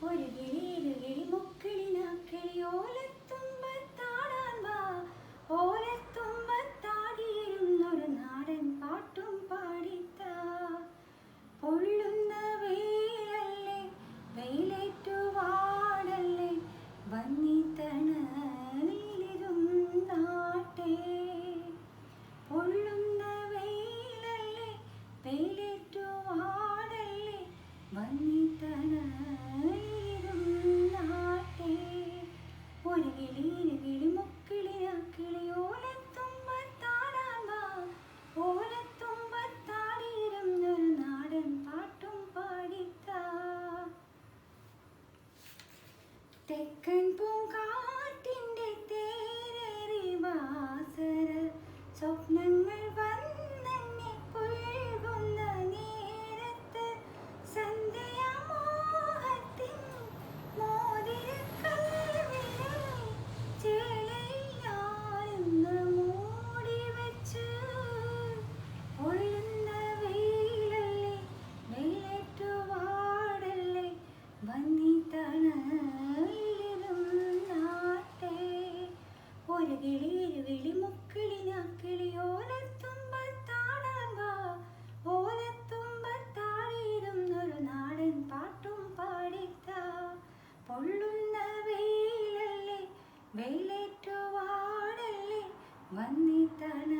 ഒരു കിളിയിരു കിളി മുക്കിളിനാക്കിളി ഓലത്തുമ്പത്താടാൻ 更不高 വെയിലേറ്റുവാണല്ലേ വന്നിത്തണ